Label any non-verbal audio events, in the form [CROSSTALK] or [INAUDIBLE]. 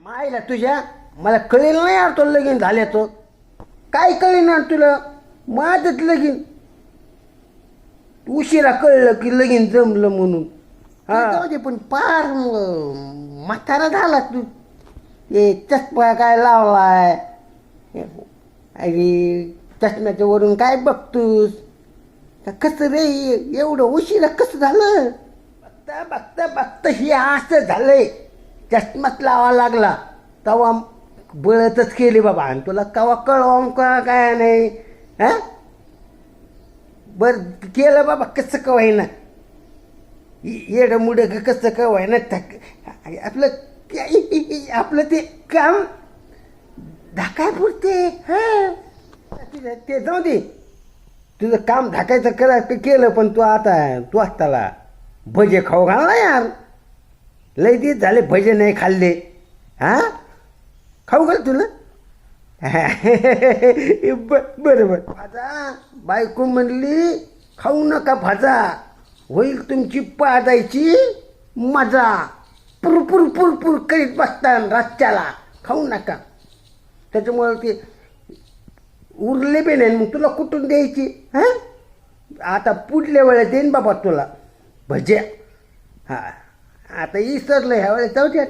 मायला तुझ्या? मला कळेल नाही यार तो लगीन झाल्याचं. काय कळेल ना तुला? माझंच लगीन. उशिरा कळलं की लगीन जमलं म्हणून. हा. जाऊ दे पण पार म्हातारा झाला तू. ते चष्मा काय लावलाय? अरे चष्म्याच्या वरून काय बघतोस? कसं रे एवढं उशिरा कसं झालं? बघता बघता बघता हे असं झालंय. चष्माच लावा लागला. तवा बळतच केली बाबा. आणि तुला कवा कळवा का काय नाही. हा? बर केलं बाबा कसं कवाय ना येडं मुडं कसं कवाय ना आपलं आपलं ते काम धाकाय पुरते हा? ते जाऊ दे. तुझं काम धाकायचं करा ते केलं पण तू आता तू आताला भजे खाऊ घालला यार. लय दिवस झाले भजे नाही खाल्ले. हा? खाऊ घाल तुला. [LAUGHS] बरं बरोबर भाजा. बायको म्हणली खाऊ नका भाजा. होईल तुमची पाजायची मजा. पुरपुर पुरपुर करीत बसता रातच्याला. खाऊ नका. त्याच्यामुळं ते उरले बी नाही मग तुला कुठून द्यायची? हां? आता पुढल्या वेळेस देईन बाबा तुला. भज्या हां. आता इसरलं ह्या वेळेस जाऊ द्या.